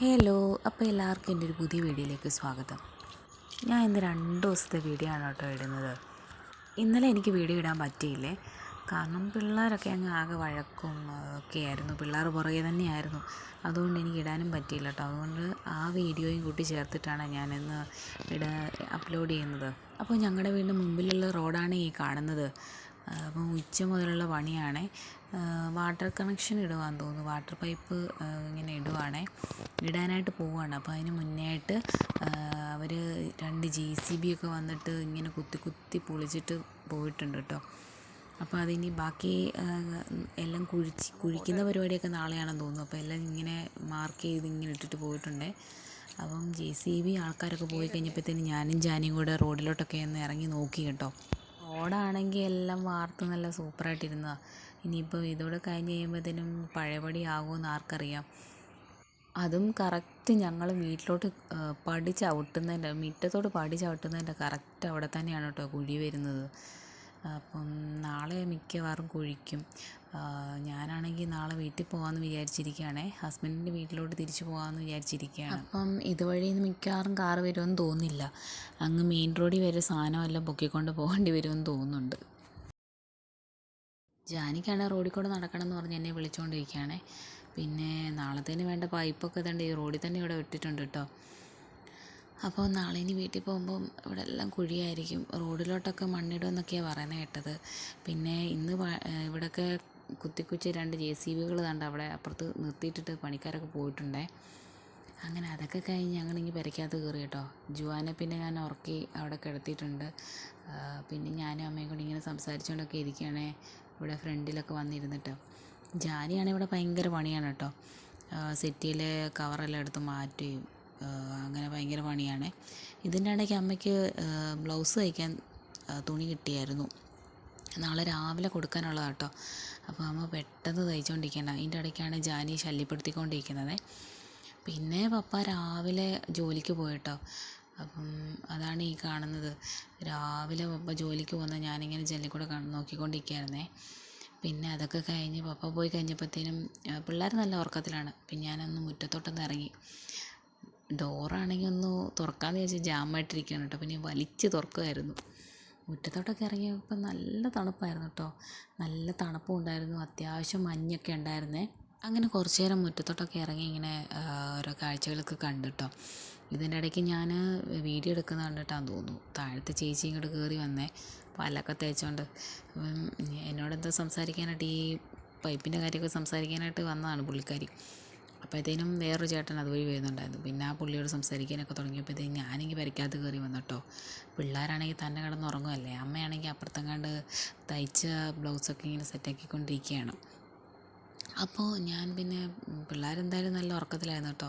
Hello അപ്പോൾ എല്ലാവർക്കും എന്റെ ഒരു പുതിയ വീഡിയോയിലേക്ക് സ്വാഗതം. ഞാൻ ഇന്ന് രണ്ട് ദിവസത്തെ വീഡിയോ ആണ് കേട്ടോ ഇടുന്നത്. ഇന്നലെ എനിക്ക് വീഡിയോ ഇടാൻ പറ്റിയില്ലേ? കാരണം പിള്ളേരൊക്കെ അങ്ങ് ആകെ വഴക്കും ഒക്കെ ആയിരുന്നു. പിള്ളേർ പുറകെ തന്നെയായിരുന്നു. അതുകൊണ്ട് എനിക്ക് ഇടാനും പറ്റിയില്ല കേട്ടോ. അതുകൊണ്ട് ആ വീഡിയോയും കൂട്ടി ചേർത്തിട്ടാണ് ഞാനിന്ന് ഇട അപ്ലോഡ് ചെയ്യുന്നത്. അപ്പോൾ ഞങ്ങളുടെ വീടിന്റെ മുമ്പിലുള്ള റോഡാണ് ഈ കാണുന്നത്. ആ, അപ്പം ഉച്ച മുതലുള്ള പണിയാണ്. വാട്ടർ കണക്ഷൻ ഇടുവാന്ന് തോന്നുന്നു. വാട്ടർ പൈപ്പ് ഇങ്ങനെ ഇടുവാണേ. ഇടാനായിട്ട് പോവുകയാണ് അപ്പോൾ അതിന് മുന്നേ ആയിട്ട് അവർ രണ്ട് ജെ സി ബി ഒക്കെ വന്നിട്ട് ഇങ്ങനെ കുത്തി കുത്തി പൊളിച്ചിട്ട് പോയിട്ടുണ്ട് കേട്ടോ അപ്പോൾ അതിനി ബാക്കി എല്ലാം കുഴിച്ച് കുഴിക്കുന്ന പരിപാടിയൊക്കെ നാളെയാണെന്ന് തോന്നുന്നു. അപ്പോൾ എല്ലാം ഇങ്ങനെ മാർക്ക് ചെയ്ത് ഇങ്ങനെ ഇട്ടിട്ട് പോയിട്ടുണ്ട്. അപ്പം ജെ സി ബി ആൾക്കാരൊക്കെ പോയി കഴിഞ്ഞപ്പോഴത്തേന് ഞാനും ജാനിയും കൂടെ റോഡിലോട്ടൊക്കെ ഒന്ന് ഇറങ്ങി നോക്കി കേട്ടോ. റോഡാണെങ്കിൽ എല്ലാം വാർത്ത് നല്ല സൂപ്പറായിട്ടിരുന്നതാണ് ഇനിയിപ്പോൾ ഇതോടെ കഴിഞ്ഞ് കഴിയുമ്പോഴത്തേനും പഴയപടി ആകുമെന്ന് ആർക്കറിയാം. അതും കറക്റ്റ് ഞങ്ങൾ വീട്ടിലോട്ട് പടി ചവിട്ടുന്നതിന്റെ മുറ്റത്തോട്ട് പടി ചവിട്ടുന്നതിന്റെ കറക്റ്റ് അവിടെ തന്നെയാണ് കേട്ടോ കുഴി വരുന്നത്. അപ്പം നാളെ മിക്കവാറും കുഴിക്കും. ഞാനാണെങ്കിൽ നാളെ വീട്ടിൽ പോകാമെന്ന് വിചാരിച്ചിരിക്കുകയാണേ. ഹസ്ബൻഡിന്റെ വീട്ടിലോട്ട് തിരിച്ചു പോകാമെന്ന് വിചാരിച്ചിരിക്കുകയാണ്. അപ്പം ഇതുവഴി മിക്കവാറും കാറ് വരുമെന്ന് തോന്നുന്നില്ല. അങ്ങ് മെയിൻ റോഡിൽ വരെ സാധനമെല്ലാം പൊക്കിക്കൊണ്ട് പോകേണ്ടി വരുമെന്ന് തോന്നുന്നുണ്ട്. ജാനിക്കാണ് റോഡിൽ കൂടെ നടക്കണം എന്ന് പറഞ്ഞ് എന്നെ വിളിച്ചുകൊണ്ടിരിക്കുകയാണേ പിന്നെ നാളത്തേന് വേണ്ട പൈപ്പൊക്കെ തന്നെ ഈ റോഡിൽ തന്നെ ഇവിടെ ഇട്ടിട്ടുണ്ട് കേട്ടോ. അപ്പോൾ നാളെ ഇനി വീട്ടിൽ പോകുമ്പം ഇവിടെ എല്ലാം കുഴിയായിരിക്കും. റോഡിലോട്ടൊക്കെ മണ്ണിടുമെന്നൊക്കെയാണ് പറയുന്നത് കേട്ടത്. പിന്നെ ഇന്ന് ഇവിടെയൊക്കെ കുത്തിക്കുത്തി രണ്ട് ജെ സി ബികൾ കണ്ട് അവിടെ അപ്പുറത്ത് നിർത്തിയിട്ടിട്ട് പണിക്കാരൊക്കെ പോയിട്ടുണ്ടേ. അങ്ങനെ അതൊക്കെ കഴിഞ്ഞ് ഞങ്ങളിങ്ങ് പെരയ്ക്കകത്ത് കയറി കേട്ടോ. ജുവാനെ പിന്നെ ഞാൻ ഉറക്കി അവിടെ കിടത്തിയിട്ടുണ്ട്. പിന്നെ ഞാനും അമ്മയും കൂടി ഇങ്ങനെ സംസാരിച്ചുകൊണ്ടൊക്കെ ഇരിക്കുകയാണേ ഇവിടെ ഫ്രണ്ടിലൊക്കെ വന്നിരുന്നിട്ട്. ജാനിയാണെങ്കിൽ ഇവിടെ ഭയങ്കര പണിയാണ് കേട്ടോ. സെറ്റിയിലെ കവറെല്ലാം എടുത്ത് മാറ്റുകയും അങ്ങനെ ഭയങ്കര പണിയാണ്. ഇതിന്റെ ഇടയ്ക്ക് അമ്മയ്ക്ക് ബ്ലൗസ് തയ്ക്കാൻ തുണി കിട്ടിയായിരുന്നു. നാളെ രാവിലെ കൊടുക്കാനുള്ളതാണ് കേട്ടോ അപ്പോൾ അമ്മ പെട്ടെന്ന് തയ്ച്ചുകൊണ്ടിരിക്കണം അതിന്റെ ഇടയ്ക്കാണ് ജാനി ശല്യപ്പെടുത്തിക്കൊണ്ടിരിക്കുന്നത്. പിന്നെ പപ്പ രാവിലെ ജോലിക്ക് പോയിട്ടോ. അപ്പം അതാണ് ഈ കാണുന്നത്. രാവിലെ പപ്പ ജോലിക്ക് പോകുന്ന ഞാനിങ്ങനെ ജെല്ലിക്കൂടെ കാണ നോക്കിക്കൊണ്ടിരിക്കുകയായിരുന്നേ. പിന്നെ അതൊക്കെ കഴിഞ്ഞ് പപ്പ പോയി കഴിഞ്ഞപ്പോഴത്തേനും പിള്ളേർ നല്ല ഉറക്കത്തിലാണ്. പിന്നെ ഞാനൊന്ന് മുറ്റത്തോട്ടൊന്ന് ഇറങ്ങി. ഡോറാണെങ്കിൽ ഒന്ന് തുറക്കാമെന്ന് വിചാരിച്ച് ജാമായിട്ടിരിക്കുകയാണ് കേട്ടോ പിന്നെ വലിച്ച് തുറക്കുമായിരുന്നു. മുറ്റത്തോട്ടൊക്കെ ഇറങ്ങിയപ്പോൾ നല്ല തണുപ്പായിരുന്നു കേട്ടോ. നല്ല തണുപ്പും ഉണ്ടായിരുന്നു. അത്യാവശ്യം മഞ്ഞൊക്കെ ഉണ്ടായിരുന്നേ. അങ്ങനെ കുറച്ച് നേരം മുറ്റത്തോട്ടൊക്കെ ഇറങ്ങി ഇങ്ങനെ ഓരോ കാഴ്ചകളൊക്കെ കണ്ടു കേട്ടോ. ഇതിന്റെ ഇടയ്ക്ക് ഞാൻ വീഡിയോ എടുക്കുന്ന കണ്ടിട്ടാന്ന് തോന്നുന്നു. താഴത്തെ ചേച്ചി ഇങ്ങോട്ട് കയറി വന്നേ. പല്ലൊക്കെ തേച്ചോണ്ട്. എന്നോട് എന്തോ സംസാരിക്കാനായിട്ട് ഈ പൈപ്പിന്റെ കാര്യമൊക്കെ സംസാരിക്കാനായിട്ട് വന്നതാണ് പുള്ളിക്കാരി. അപ്പോഴത്തേനും വേറൊരു ചേട്ടൻ അതുവഴി വരുന്നുണ്ടായിരുന്നു. പിന്നെ ആ പുള്ളിയോട് സംസാരിക്കാനൊക്കെ തുടങ്ങിയപ്പോഴത്തേനും ഞാനെങ്കിൽ വരയ്ക്കാത്ത കയറി വന്നു കേട്ടോ പിള്ളേരാണെങ്കിൽ തന്നെ കിടന്ന് ഉറങ്ങുമല്ലേ അമ്മയാണെങ്കിൽ അപ്പുറത്തെങ്ങാണ്ട് തയ്ച്ച ബ്ലൗസൊക്കെ ഇങ്ങനെ സെറ്റാക്കിക്കൊണ്ടിരിക്കുകയാണ് അപ്പോൾ ഞാൻ പിന്നെ പിള്ളേരെന്തായാലും നല്ല ഉറക്കത്തിലായിരുന്നു കേട്ടോ.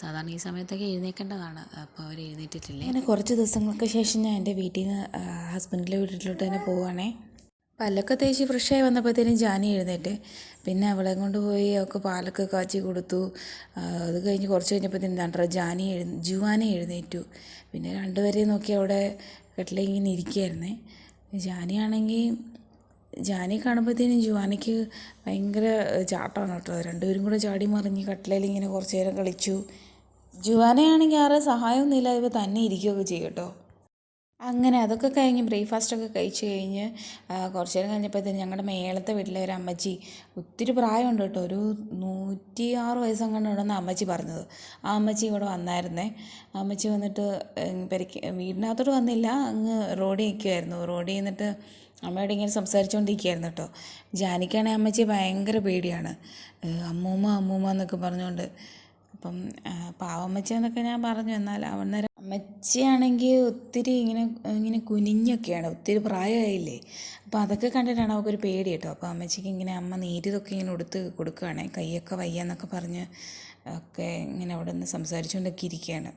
സാധാരണ ഈ സമയത്തൊക്കെ എഴുന്നേൽക്കേണ്ടതാണ്. അപ്പോൾ അവർ എഴുന്നേറ്റിട്ടില്ലേ അങ്ങനെ കുറച്ച് ദിവസങ്ങൾക്ക് ശേഷം ഞാൻ എന്റെ വീട്ടിൽ നിന്ന് ഹസ്ബൻഡിന്റെ വീട്ടിലോട്ട് തന്നെ പോവുകയാണേ. പല്ലൊക്കെ തേച്ച് ഫ്രഷായി വന്നപ്പോഴത്തേനും ജാനി എഴുന്നേറ്റ്. പിന്നെ അവളെ കൊണ്ട് പോയി അവൾക്ക് പാലൊക്കെ കാച്ചി കൊടുത്തു. അത് കഴിഞ്ഞ് കുറച്ച് കഴിഞ്ഞപ്പോഴത്തേനും എന്താണ്ടാ ജാനി എഴു ജുവാനെ എഴുന്നേറ്റു. പിന്നെ രണ്ടുപേരെയും നോക്കി അവിടെ കെട്ടിലിങ്ങനെ ഇരിക്കുകയായിരുന്നേ. ജാനിയാണെങ്കിൽ ജാനി കാണുമ്പോഴത്തേനും ജുവാനിക്ക് ഭയങ്കര ചാട്ടമാണ് കേട്ടോ. രണ്ടുപേരും കൂടെ ചാടി മറിഞ്ഞ് കട്ടിലയിൽ ഇങ്ങനെ കുറച്ച് നേരം കളിച്ചു. ജുവാനയാണെങ്കിൽ ആരെ സഹായമൊന്നുമില്ല ഇപ്പോൾ തന്നെ ഇരിക്കുകയൊക്കെ ചെയ്യും കേട്ടോ. അങ്ങനെ അതൊക്കെ കഴിഞ്ഞ് ബ്രേക്ക്ഫാസ്റ്റൊക്കെ കഴിച്ച് കഴിഞ്ഞ് കുറച്ച് നേരം കഴിഞ്ഞപ്പോഴത്തേന് ഞങ്ങളുടെ മേളത്തെ വീട്ടിലെ ഒരു അമ്മച്ചി ഒത്തിരി പ്രായമുണ്ട് കേട്ടോ. ഒരു നൂറ്റി ആറ് വയസ്സെങ്ങാണ്ട് ഉണ്ടെന്ന് അമ്മച്ചി പറഞ്ഞത്. ആ അമ്മച്ചി ഇവിടെ വന്നായിരുന്നേ. അമ്മച്ചി വന്നിട്ട് പെരയ്ക്ക് വീടിനകത്തോട്ട് വന്നില്ല അങ്ങ് റോഡിൽ നിൽക്കുമായിരുന്നു റോഡിൽ നിന്നിട്ട് അമ്മയോട് ഇങ്ങനെ സംസാരിച്ചുകൊണ്ടിരിക്കുകയായിരുന്നു കേട്ടോ. ജാനിക്കാണെങ്കിൽ അമ്മച്ചി ഭയങ്കര പേടിയാണ്. അമ്മൂമ്മ അമ്മൂമ്മ എന്നൊക്കെ പറഞ്ഞുകൊണ്ട് അപ്പം പാവമ്മച്ചി എന്നൊക്കെ ഞാൻ പറഞ്ഞു. എന്നാൽ അന്നേരം അമ്മച്ചിയാണെങ്കിൽ ഒത്തിരി ഇങ്ങനെ ഇങ്ങനെ കുനിഞ്ഞൊക്കെയാണ്. ഒത്തിരി പ്രായമായില്ലേ. അപ്പോൾ അതൊക്കെ കണ്ടിട്ടാണ് അവൾക്കൊരു പേടി കേട്ടോ. അപ്പോൾ അമ്മച്ചിക്ക് ഇങ്ങനെ അമ്മ നീരിതൊക്കെ ഇങ്ങനെ ഉടുത്ത് കൊടുക്കുകയാണ് കൈയൊക്കെ വയ്യാന്നൊക്കെ പറഞ്ഞ് ഒക്കെ ഇങ്ങനെ അവിടെ നിന്ന് സംസാരിച്ചുകൊണ്ടൊക്കെ ഇരിക്കുകയാണ്.